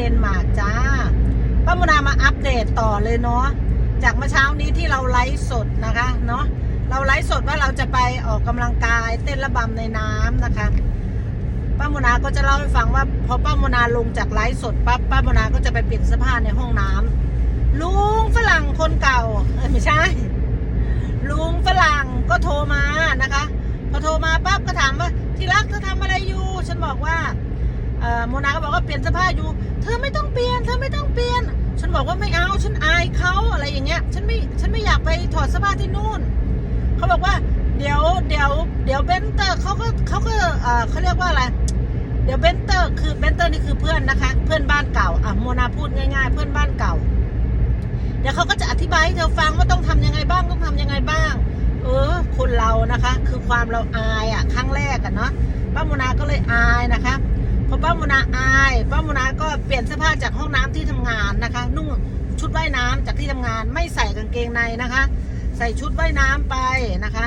เดนมาร์กจ้าป้ามุนามาอัปเดตต่อเลยเนาะจากเมื่อเช้านี้ที่เราไลฟ์สดนะคะเนาะเราไลฟ์สดว่าเราจะไปออกกำลังกายเต้นระบำในน้ำนะคะป้าโมนาก็จะเล่าให้ฟังว่าพอป้าโมนาลงจากไลฟ์สดปั๊บป้าโมนาก็จะไปเปลี่ยนเสื้อผ้าในห้องน้ำลุงฝรั่งคนเก่าเอ้ยไม่ใช่ ลุงฝรั่งก็โทรมานะคะพอโทรมาปั๊บก็ถามว่าที่รักเธอทำอะไรอยู่ ฉันบอกว่า โมนาก็บอกว่าเปลี่ยนเสื้อผ้าอยู่ เธอไม่ต้องเปลี่ยน เธอไม่ต้องเปลี่ยน ฉันบอกว่าไม่เอา ฉันอายเขาอะไรอย่างเงี้ย ฉันไม่ ฉันไม่อยากไปถอดเสื้อผ้าที่นู่น เขาบอกว่า เดี๋ยว เดี๋ยว เดี๋ยวเบนเตอร์เขาก็เขาก็เขาเรียกว่าอะไร เดี๋ยวเบนเตอร์ คือเบนเตอร์นี่คือเพื่อนนะคะ เพื่อนบ้านเก่า อะโมนาพูดง่าย ๆ เพื่อนบ้านเก่า เดี๋ยวเขาก็จะอธิบายให้เธอฟังว่าต้องทำยังไงบ้าง ต้องทำยังไงบ้าง เออ คนเรานะคะ คือความเราอายอะ ครั้งแรกอะเนาะ ป้าโมนาก็เลยอายนะคะ พอป้าโมนาอายป้าโมนาก็เปลี่ยนเสื้อผ้าจากห้องน้ำที่ทำงานนะคะ นุ่งชุดว่ายน้ำจากที่ทำงานไม่ใส่กางเกงในนะคะ ใส่ชุดว่ายน้ำไปนะคะ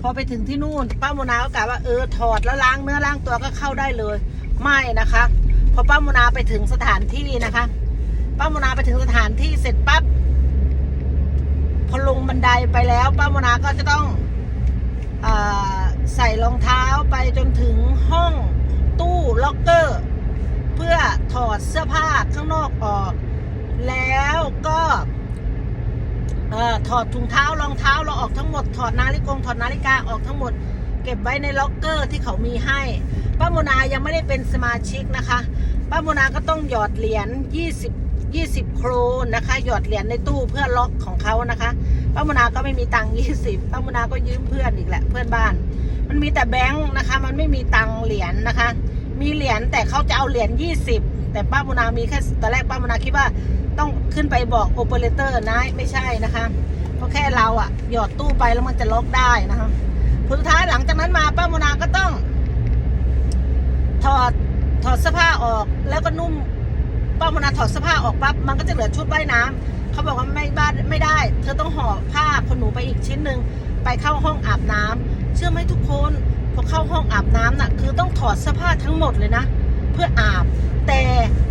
พอไปถึงที่นู่นป้าโมนาก็กะว่าเออถอดแล้วล้างเนื้อล้างตัวก็เข้าได้เลย ไม่นะคะ พอป้าโมนาไปถึงสถานที่นะคะ ป้าโมนาไปถึงสถานที่เสร็จปั๊บพอลงบันไดไปแล้ว ป้าโมนาก็จะต้องอใส่รองเท้าไปจนถึงห้อง ตู้ล็อกเกอร์ เพื่อถอดเสื้อผ้าข้างนอกออก แล้วก็ถอดถุงเท้ารองเท้าเราออกทั้งหมด ถอดนาฬิกงถอดนาฬิกาออกทั้งหมด เก็บไว้ในล็อกเกอร์ที่เขามีให้ป้าโมนายังไม่ได้เป็นสมาชิกนะคะป้าโมนาก็ต้องหยอดเหรียญ20 20 โครนนะคะ หยอดเหรียญในตู้เพื่อล็อกของเขานะคะป้าโมนาก็ไม่มีตังค์20ป้าโมนาก็ยืมเพื่อนอีกแหละเพื่อนบ้าน มันมีแต่แบงค์นะคะ มันไม่มีตังค์เหรียญนะคะ มีเหรียญแต่เขาจะเอาเหรียญ20 แต่ป้าโมนามีแค่ตอนแรกป้าโมนาคิดว่าต้องขึ้นไปบอกโอเปอเรเตอร์นะไม่ใช่นะคะเพราะแค่เราอะหยอดตู้ไปแล้วมันจะล็อกได้นะคะผลท้ายหลังจากนั้นมาป้าโมนาก็ต้อง ถอดถอดเสื้อผ้าออกแล้วก็นุ่มป้าโมนาถอดเสื้อผ้าออกปั๊บมันก็จะเหลือชุดว่ายน้ำเขาบอกว่าไม่บ้านไม่ได้ เธอต้องห่อผ้าคนหนูไปอีกชิ้นหนึ่งไปเข้าห้องอาบน้ำเชื่อไหมทุกคน อเข้าห้องอาบน้ำน่ะคือต้องถอดเสื้อผ้าทั้งหมดเลยนะ เพื่ออาบ แต่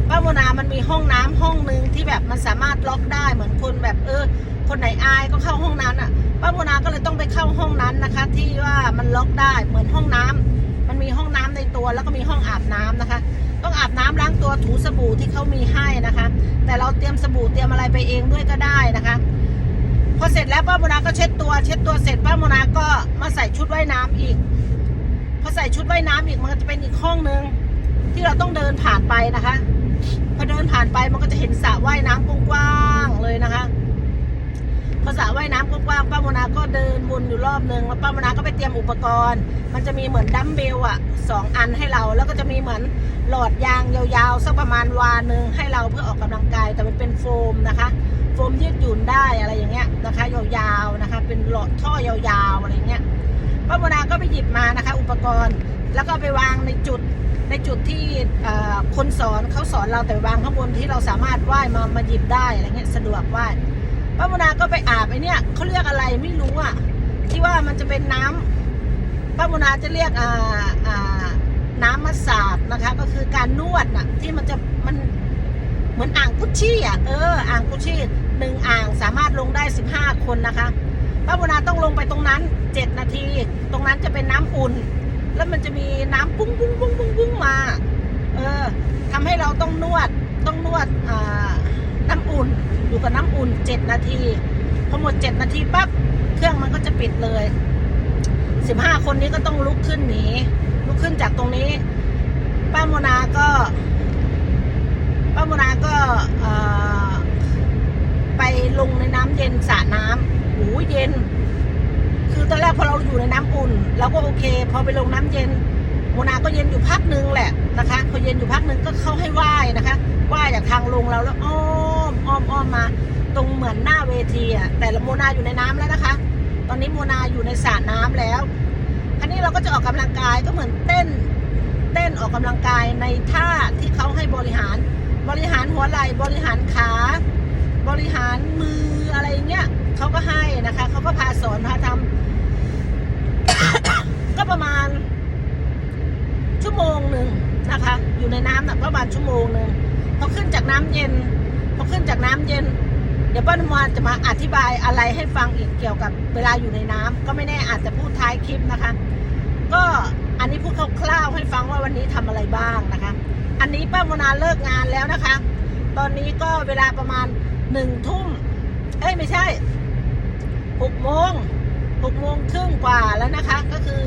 ป้าโมนามันมีห้องน้ำห้องหนึ่งที่แบบมันสามารถล็อกได้เหมือนคนแบบเออ คนไหนอายก็เข้าห้องนั้นอะป้าโมนาก็เลยต้องไปเข้าห้องนั้นนะคะ ที่ว่ามันล็อกได้เหมือนห้องน้ำมันมีห้องน้ำในตัวแล้วก็มีห้องอาบน้ำนะคะ ต้องอาบน้ำล้างตัวถูสบู่ที่เขามีให้นะคะ แต่เราเตรียมสบู่เตรียมอะไรไปเองด้วยก็ได้นะคะพอเสร็จแล้วป้าโมนาก็เช็ดตัว เช็ดตัวเสร็จป้าโมนาก็มาใส่ชุดว่ายน้ำอีก พอใส่ชุดว่ายน้ำอีกมันก็จะเป็นอีกห้องนึง ที่เราต้องเดินผ่านไปนะคะพอเดินผ่านไปมันก็จะเห็นสระว่ายน้ำกว้างๆเลยนะคะพอสระว่ายน้ำกว้างๆป้าโมนาก็เดินวนอยู่รอบนึงแล้วป้าโมนาก็ไปเตรียมอุปกรณ์ มันจะมีเหมือนดัมเบลอะสองอันให้เราแล้วก็จะมีเหมือนหลอดยางยาวๆสักประมาณวาหนึ่งให้เราเพื่อออกกำลังกายแต่มันเป็นโฟมนะคะ โฟมยืดหยุ่นได้อะไรอย่างเงี้ยนะคะ ยาวๆนะคะ เป็นหลอดท่อยาวๆอะไรเงี้ย ป้าโมนาก็ไปหยิบมานะคะ อุปกรณ์แล้วก็ไปวางในจุดในจุดที่คนสอนเขาสอนเราแต่วางข้างบนที่เราสามารถว่ายมามาหยิบได้อะไรเงี้ยสะดวกว่ายป้าโมนาก็ไปอาบไอเนี่ยเขาเรียกอะไรไม่รู้อะที่ว่ามันจะเป็นน้ำป้าโมนาจะเรียกอ่าอ่าน้ำมัสสาดนะคะ ก็คือการนวดน่ะที่มันจะมันเหมือนอ่างกุชชี่อะเอออ่างกุชชี่หนึ่งอ่างสามารถลงได้สิบห้าคนนะคะ ป้าโมนาต้องลงไปตรงนั้นเจ็ดนาที ตรงนั้นจะเป็นน้ำอุ่น แล้วมันจะมีน้ำปุ้งปุ้งปุ้งปุ้งปุ้งมา เออทำให้เราต้องนวดต้องนวดน้ำอุ่นอยู่กับน้ำอุ่นเจ็ดนาทีพอหมดเจ็ดนาทีปั๊บเครื่องมันก็จะปิดเลยสิบห้าคนนี้ก็ต้องลุกขึ้นหนีลุกขึ้นจากตรงนี้ ป้าโมนาก็ ป้าโมนาก็ไปลงในน้ำเย็นสระน้ำหูเย็น คือตอนแรกพอเราอยู่ในน้ำอุ่นเราก็โอเค พอไปลงน้ำเย็นโมนาก็เย็นอยู่พักหนึงแหละนะคะพอเย็นอยู่พักหนึงก็เข้าให้ไหว้นะคะไหว้จากทางลงเราแล้วอ้อมอ้อมอ้อมมา ตรงเหมือนหน้าเวทีอะแต่ละโมนาอยู่ในน้ำแล้วนะคะ ตอนนี้โมนาอยู่ในสระน้ำแล้วคราวนี้เราก็จะออกกำลังกายก็เหมือนเต้นเต้นออกกำลังกายในท่าที่เขาให้บริหาร บริหารหัวไหล่บริหารขา บริหารมืออะไรเงี้ย เขาก็ให้นะคะ เขาก็พาสอนพาทำก็ประมาณ ชั่วโมงหนึ่งนะคะ อยู่ในน้ำนะประมาณชั่วโมงหนึ่งพอขึ้นจากน้ำเย็นพอขึ้นจากน้ำเย็น เดี๋ยวป้านุมานจะมาอธิบายอะไรให้ฟังอีกเกี่ยวกับเวลาอยู่ในน้ำก็ไม่แน่อาจจะพูดท้ายคลิปนะคะ ก็อันนี้พูดคร่าวๆให้ฟังว่าวันนี้ทำอะไรบ้างนะคะ อันนี้ป้าโมนาเลิกงานแล้วนะคะ ตอนนี้ก็เวลาประมาณหนึ่งทุ่มเอ้ยไม่ใช่ หกโมงหกโมงครึ่งกว่าแล้วนะคะ ก็คือ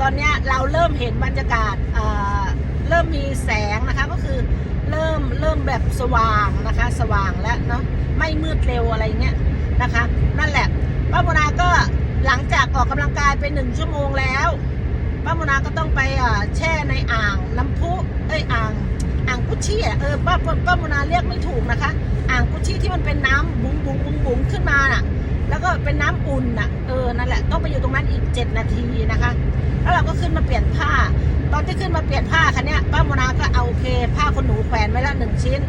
ตอนนี้เราเริ่มเห็นบรรยากาศเอ่อเริ่มมีแสงนะคะก็คือเริ่มเริ่มแบบสว่างนะคะ สว่างแล้วเนาะไม่มืดเร็วอะไรเงี้ยนะคะ นั่นแหละป้าโมนาก็หลังจากออกกำลังกายไปหนึ่งชั่วโมงแล้วป้าโมนาก็ต้องไปแช่ในอ่างน้ำพุเอ้ยอ่างอ่างกุชชี่เออป้าป้าโมนาเรียกไม่ถูกนะคะ อ่างกุชชี่ที่มันเป็นน้ำบุ๋งบุ๋งบุ๋งบุ๋งขึ้นมาน่ะ แล้วก็เป็นน้ำอุ่นน่ะเออนั่นแหละต้องไปอยู่ตรงนั้นอีกเจ็ดนาทีนะคะ แล้วเราก็ขึ้นมาเปลี่ยนผ้า ตอนที่ขึ้นมาเปลี่ยนผ้าคันนี้ป้าโมนาก็เอาโอเค ผ้าคนหนูแขวนไว้ล้วหนึ่งชิ้น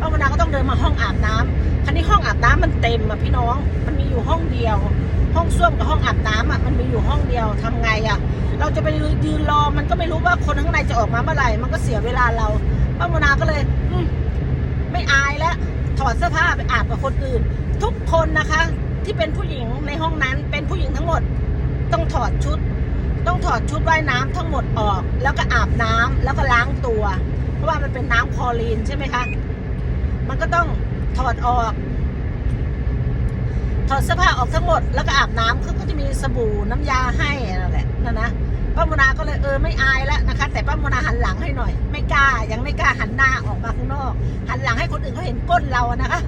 ป้าโมนาก็ต้องเดินมาห้องอาบน้ำคันนี้ห้องอาบน้ำมันเต็มอะพี่น้องมันมีอยู่ห้องเดียว ห้องส้วมกับห้องอาบน้ำอะมันมีอยู่ห้องเดียวทำไงอะเราจะไปยืนรอมันก็ไม่รู้ว่าคนข้างในจะออกมาเมื่อไหร่มันก็เสียเวลาเราป้าโมนาก็เลยอืไม่อายแล้วถอดเสื้อผ้าไปอาบกับคนอื่น ทุกคนนะคะ ที่เป็นผู้หญิงในห้องนั้นเป็นผู้หญิงทั้งหมด ต้องถอดชุด ต้องถอดชุดว่ายน้ำทั้งหมดออก แล้วก็อาบน้ำแล้วก็ล้างตัว เพราะว่ามันเป็นน้ำคลอรีนใช่ไหมคะมันก็ต้องถอดออก ถอดเสื้อผ้าออกทั้งหมดแล้วก็อาบน้ำเขาก็จะมีสบู่น้ำยาให้นั่นแหละนั่นนะป้าโมนาก็เลยเออไม่อายแล้วนะคะ แต่ป้าโมนาหันหลังให้หน่อย ไม่กล้ายังไม่กล้าหันหน้าออกมาข้างนอก หันหลังให้คนอื่นเขาเห็นก้นเรานะคะ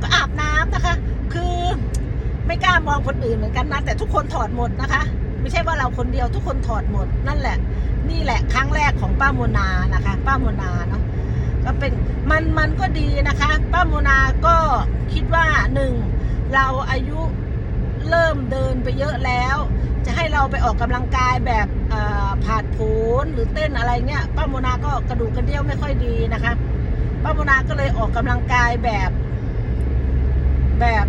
ก็อาบน้ำนะคะ คือไม่กล้ามองคนอื่นเหมือนกันนะแต่ทุกคนถอดหมดนะคะ ไม่ใช่ว่าเราคนเดียวทุกคนถอดหมดนั่นแหละ นี่แหละครั้งแรกของป้าโมนานะคะ ป้าโมนาเนาะก็เป็นมันมันก็ดีนะคะ ป้าโมนาก็คิดว่าหนึ่งเราอายุเริ่มเดินไปเยอะแล้ว จะให้เราไปออกกำลังกายแบบเอ่อผาดโผนหรือเต้นอะไรเงี้ยป้าโมนาก็กระดูกกระเดี่ยวไม่ค่อยดีนะคะป้าโมนาก็เลยออกกำลังกายแบบ แบบ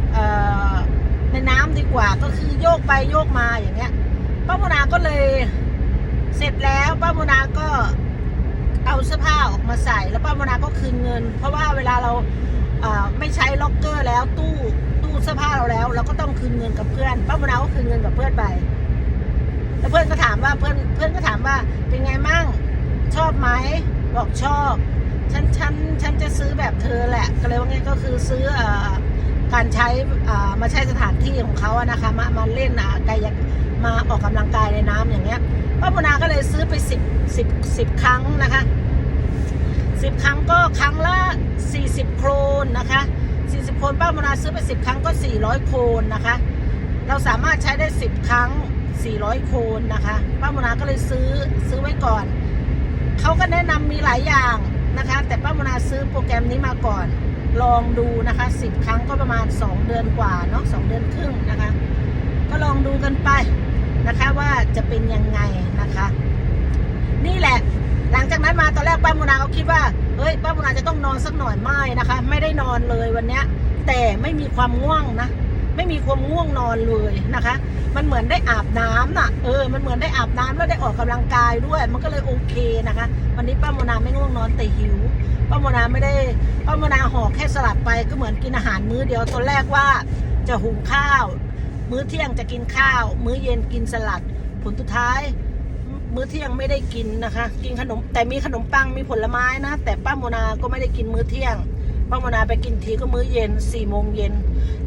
ในน้ำดีกว่าก็คือโยกไปโยกมาอย่างเงี้ยป้าโมนาก็เลยเสร็จแล้วป้าโมนาก็เอาเสื้อผ้าออกมาใส่ แล้วป้าโมนาก็คืนเงิน เพราะว่าเวลาเราไม่ใช้ล็อกเกอร์แล้วตู้ตู้เสื้อผ้าเราแล้ว เราก็ต้องคืนเงินกับเพื่อนป้าโมนาก็คืนเงินกับเพื่อนไปแล้วเพื่อนก็ถามว่าเพื่อนเพื่อนก็ถามว่าเป็นไงมั่งชอบไหมบอกชอบฉันฉันฉันจะซื้อแบบเธอแหละก็เลยว่าไงก็คือซื้อเอ่อ การใช้มาใช้สถานที่ของเขาอะนะคะ มามาเล่นอะกายมาออกกำลังกายในน้ำอย่างเงี้ยป้าปนาก็เลยซื้อไปสิบสิบสิบครั้งนะคะสิบครั้งก็ครั้งละสี่สิบโครนนะคะสี่สิบโครนป้าปนาซื้อไปสิบครั้งก็สี่ร้อยโครนนะคะ เราสามารถใช้ได้สิบครั้งสี่ร้อยโครนนะคะ ป้าปนาก็เลยซื้อซื้อไว้ก่อนเขาก็แนะนำมีหลายอย่าง นะคะ แต่ป้าโมนาซื้อโปรแกรมนี้มาก่อน ลองดูนะคะสิบครั้งก็ประมาณสองเดือนกว่าเนาะสองเดือนครึ่งนะคะ ก็ลองดูกันไปนะคะว่าจะเป็นยังไงนะคะ นี่แหละหลังจากนั้นมาตอนแรกป้าโมนาก็คิดว่าเฮ้ยป้าโมนาจะต้องนอนสักหน่อยไม่นะคะ ไม่ได้นอนเลยวันเนี้ยแต่ไม่มีความง่วงนะ ไม่มีความง่วงนอนเลยนะคะ มันเหมือนได้อาบน้ำน่ะ เออ มันเหมือนได้อาบน้ำแล้วได้ออกกำลังกายด้วย มันก็เลยโอเคนะคะ วันนี้ป้าโมนาไม่ง่วงนอนแต่หิว ป้าโมนาไม่ได้ ป้าโมนาห่อแค่สลัดไปก็เหมือนกินอาหารมื้อเดียวตอนแรกว่าจะหุงข้าว มื้อเที่ยงจะกินข้าว มื้อเย็นกินสลัด ผลสุดท้าย มื้อเที่ยงไม่ได้กินนะคะ กินขนมแต่มีขนมปังมีผลไม้นะ แต่ป้าโมนาก็ไม่ได้กินมื้อเที่ยง ป้ามนาไปกินทีก็มื้อเย็นสี่โมงเย็น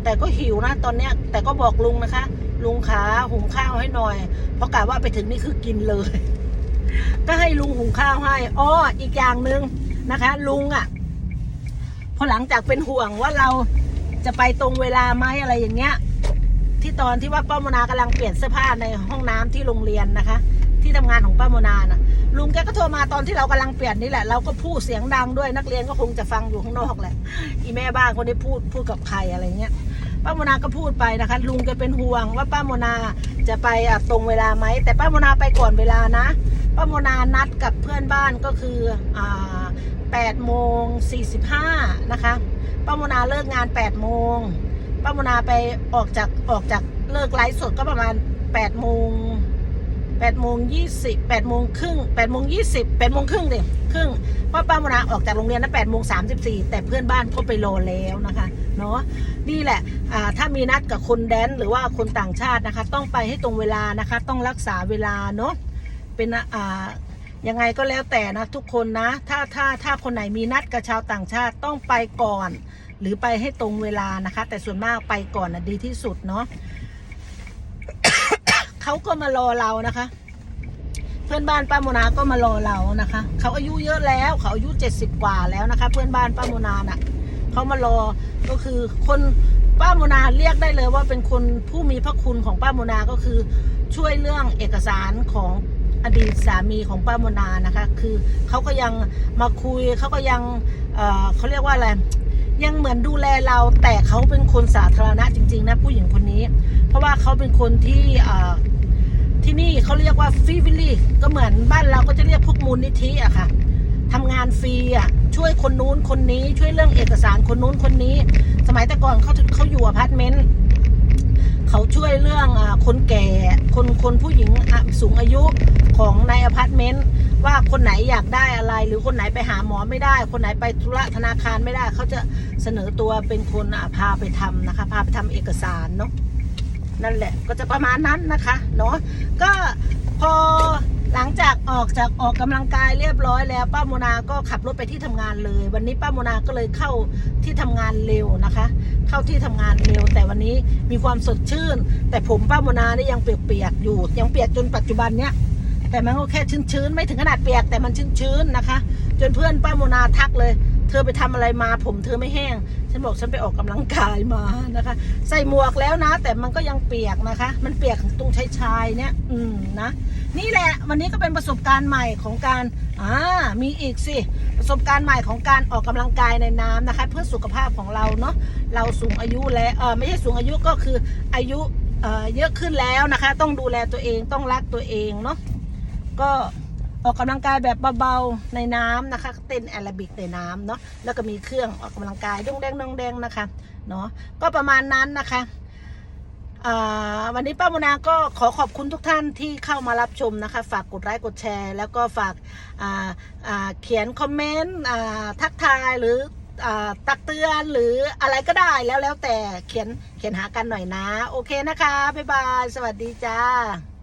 แต่ก็หิวนะตอนเนี้ย แต่ก็บอกลุงนะคะ ลุงขาหุงข้าวให้หน่อย เพราะกะว่าไปถึงนี่คือกินเลย ก็ให้ลุงหุงข้าวให้อ้ออีกอย่างหนึ่งนะคะ ลุงอะ่ะพอหลังจากเป็นห่วงว่าเราจะไปตรงเวลาไหมอะไรอย่างเงี้ย ที่ตอนที่ว่าป้ามนากำลังเปลี่ยนเสื้อผ้าในห้องน้ำที่โรงเรียนนะคะ ที่ทำงานของป้าโมนานะลุงแกก็โทรมาตอนที่เรากำลังเปลี่ยนนี่แหละ เราก็พูดเสียงดังด้วยนักเรียนก็คงจะฟังอยู่ข้างนอกแหละอีแม่บ้านคนนี้พูดพูดกับใครอะไรเงี้ยป้าโมนาก็พูดไปนะคะ ลุงแกเป็นห่วงว่าป้าโมนาจะไปอะตรงเวลาไหมแต่ป้าโมนาไปก่อนเวลานะป้าโมนานัดกับเพื่อนบ้านก็คืออ่าแปดโมงสี่สิบห้านะคะป้าโมนาเลิกงานแปดโมงป้าโมนาไปออกจากออกจากเลิกไลฟ์สดก็ประมาณแปดโมง แปดโมงยี่สิบแปดโมงครึ่งแปดโมงยี่สิบแปดโมงครึ่งดิครึ่งเพราะป้ามนาออกจากโรงเรียนนะแปดโมงสามสิบสี่แต่เพื่อนบ้านก็ไปรอแล้วนะคะเนาะนี่แหละอ่าถ้ามีนัดกับคนแดนหรือว่าคนต่างชาตินะคะ ต้องไปให้ตรงเวลานะคะ ต้องรักษาเวลาเนาะเป็นอ่ายังไงก็แล้วแต่นะทุกคนนะ ถ้าถ้าถ้าคนไหนมีนัดกับชาวต่างชาติต้องไปก่อน หรือไปให้ตรงเวลานะคะ แต่ส่วนมากไปก่อนนะดีที่สุดเนาะ เขาก็มารอเรานะคะ เพื่อนบ้านป้าโมนาก็มารอเรานะคะเขาอายุเยอะแล้วเขาอายุเจ็ดสิบกว่าแล้วนะคะ เพื่อนบ้านป้าโมนาน่ะเขามารอก็คือคนป้าโมนาเรียกได้เลยว่าเป็นคนผู้มีพระคุณของป้าโมนาก็คือช่วยเรื่องเอกสารของอดีตสามีของป้าโมนานะคะ คือเขาก็ยังมาคุยเขาก็ยังเอ่อเขาเรียกว่าอะไรยังเหมือนดูแลเราแต่เขาเป็นคนสาธารณะจริง ๆ นะผู้หญิงคนนี้ เพราะว่าเขาเป็นคนที่ ที่นี่เขาเรียกว่าฟรีวิลลี่ก็เหมือนบ้านเราก็จะเรียกพวกมูลนิธิอะค่ะทำงานฟรีอะช่วยคนนู้นคนนี้ช่วยเรื่องเอกสารคนนู้นคนนี้ สมัยแต่ก่อนเขาเขาอยู่อพาร์ตเมนต์เขาช่วยเรื่องอคนแก่คนคนผู้หญิงสูงอายุของในอพาร์ตเมนต์ว่าคนไหนอยากได้อะไร หรือคนไหนไปหาหมอไม่ได้ คนไหนไปธุระธนาคารไม่ได้ เขาจะเสนอตัวเป็นคนพาไปทำนะคะ พาไปทำเอกสารเนาะ นั่นแหละก็จะประมาณนั้นนะคะเนาะก็พอหลังจากออกจากออกกำลังกายเรียบร้อยแล้วป้าโมนาก็ขับรถไปที่ทำงานเลย วันนี้ป้าโมนาก็เลยเข้าที่ทำงานเร็วนะคะ เข้าที่ทำงานเร็ว แต่วันนี้มีความสดชื่น แต่ผมป้าโมนาเนี่ยยังเปียกๆอยู่ ยังเปียกจนปัจจุบันเนี้ยแต่มันก็แค่ชื้นๆ ไม่ถึงขนาดเปียกแต่มันชื้นๆนะคะ จนเพื่อนป้าโมนาทักเลย เธอไปทำอะไรมาผมเธอไม่แห้ง ฉันบอกฉันไปออกกำลังกายมานะคะ ใส่หมวกแล้วนะ แต่มันก็ยังเปียกนะคะ มันเปียกตรงชายๆเนี่ย อืมนะ นี่แหละวันนี้ก็เป็นประสบการณ์ใหม่ของการอ่ามีอีกสิประสบการณ์ใหม่ของการออกกำลังกายในน้ำนะคะ เพื่อสุขภาพของเราเนาะเราสูงอายุแล้วเออไม่ใช่สูงอายุก็คืออายุเอ่อเยอะขึ้นแล้วนะคะ ต้องดูแลตัวเองต้องรักตัวเองเนาะก็ ออกกำลังกายแบบเบาๆในน้ำนะคะ เต้นแอโรบิกในน้ำเนาะแล้วก็มีเครื่องออกกำลังกายดงแดงดงแดงนะคะเนาะก็ประมาณนั้นนะคะวันนี้ป้าโมนาก็ขอขอบคุณทุกท่านที่เข้ามารับชมนะคะ ฝากกดไลค์กดแชร์ แล้วก็ฝากาาเขียนคอมเมนต์ทักทายหรืออตักเตือนหรืออะไรก็ได้แล้วแล้วแต่เขียนเขียนหากันหน่อยนะ โอเคนะคะ บ๊ายบาย สวัสดีจ้า